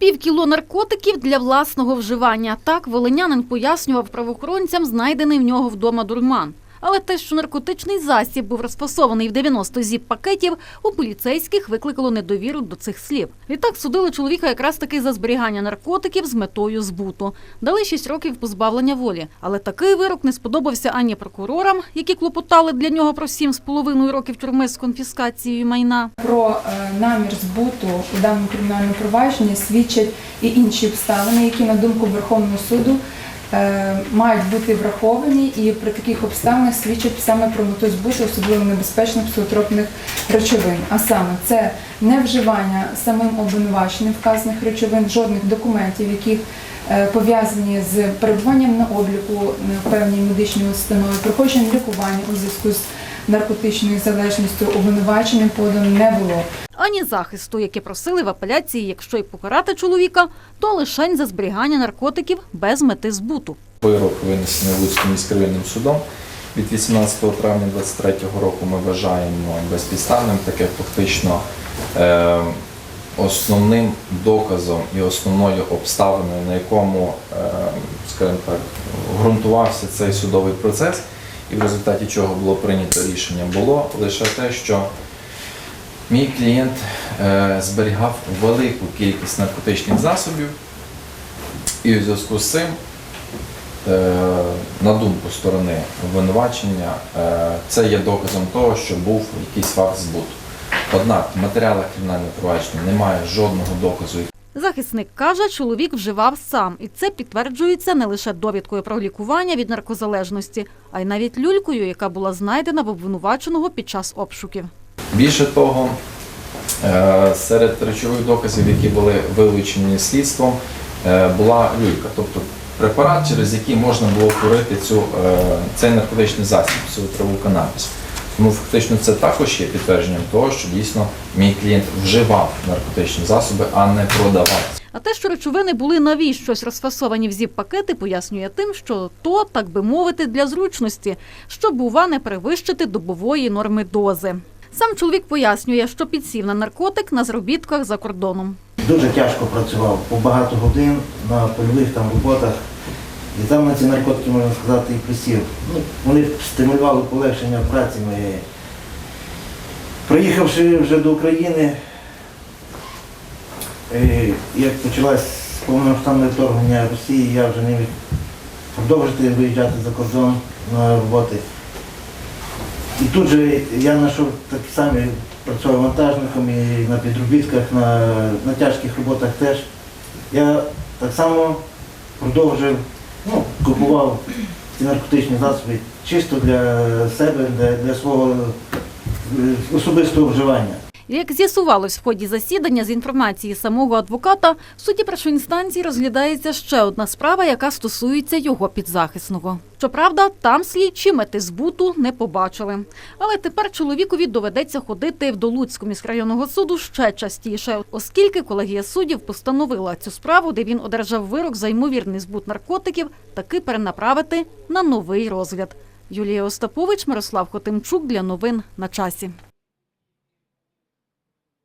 Півкіло наркотиків для власного вживання. Так волинянин пояснював правоохоронцям знайдений в нього вдома дурман. Але те, що наркотичний засіб був розфасований в 90 зіп пакетів, у поліцейських викликало недовіру до цих слів. Відтак судили чоловіка якраз таки за зберігання наркотиків з метою збуту. Дали 6 років позбавлення волі. Але такий вирок не сподобався ані прокурорам, які клопотали для нього про 7,5 років тюрми з конфіскацією майна. Про е, намір збуту у даному кримінальному провадженні свідчать і інші обставини, які, на думку Верховного суду, мають бути враховані, і при таких обставинах свідчать саме про мету збуту особливо небезпечних психотропних речовин. А саме це невживання самим обвинуваченим вказаних речовин, жодних документів, які е, пов'язані з перебуванням на обліку певній медичній установи, проходженням лікування у зв'язку з наркотичною залежністю обвинуваченням подано не було. Ані захисту, які просили в апеляції, якщо й покарати чоловіка, то лишень за зберігання наркотиків без мети збуту. Вирок винесений Луцьким міськрайонним судом від 18 травня 2023 року ми вважаємо безпідставним, таке фактично е, основним доказом і основною обставиною, на якому, е, скажімо так, ґрунтувався цей судовий процес, і в результаті чого було прийнято рішення, було лише те, що мій клієнт е, зберігав велику кількість наркотичних засобів, і в зв'язку з цим Е, на думку сторони обвинувачення, е, це є доказом того, що був якийсь факт збуту. Однак в матеріалах кримінального провадження немає жодного доказу, Захисник каже, чоловік вживав сам, і це підтверджується не лише довідкою про лікування від наркозалежності, а й навіть люлькою, яка була знайдена в обвинуваченого під час обшуків. Більше того, е, серед речових доказів, які були вилучені слідством, е, була люлька, тобто препарат, через який можна було курити цю, е, цей наркотичний засіб, цю траву канабіс. Тому фактично це також є підтвердженням того, що дійсно мій клієнт вживав наркотичні засоби, а не продавав. А те, що речовини були нові щось розфасовані в зіп-пакети, пояснює тим, що то, так би мовити, для зручності, щоб, бува, не перевищити добової норми дози. Сам чоловік пояснює, що підсів на наркотик на заробітках за кордоном. Дуже тяжко працював по багато годин на польових там роботах. І там на ці наркотики, можна сказати, і присів. Ну, вони стимулювали полегшення праці моєї. Приїхавши вже до України, е, як почалось повномасштабне вторгнення Росії, я вже не міг продовжити виїжджати за кордон на роботи. І тут же я знайшов такі самі, працював вантажником і на підробітках, на, на тяжких роботах теж. Я так само продовжив, ну, купував ці наркотичні засоби чисто для себе, для, для свого е, особистого вживання. Як з'ясувалось в ході засідання з інформації самого адвоката, в суді першої інстанції розглядається ще одна справа, яка стосується його підзахисного. Щоправда, там слідчі мети збуту не побачили. Але тепер чоловікові доведеться ходити до Луцького міськрайонного суду ще частіше, оскільки колегія суддів постановила цю справу, де він одержав вирок за ймовірний збут наркотиків, таки перенаправити на новий розгляд. Юлія Остапович, Мирослав Хотимчук для новин на часі.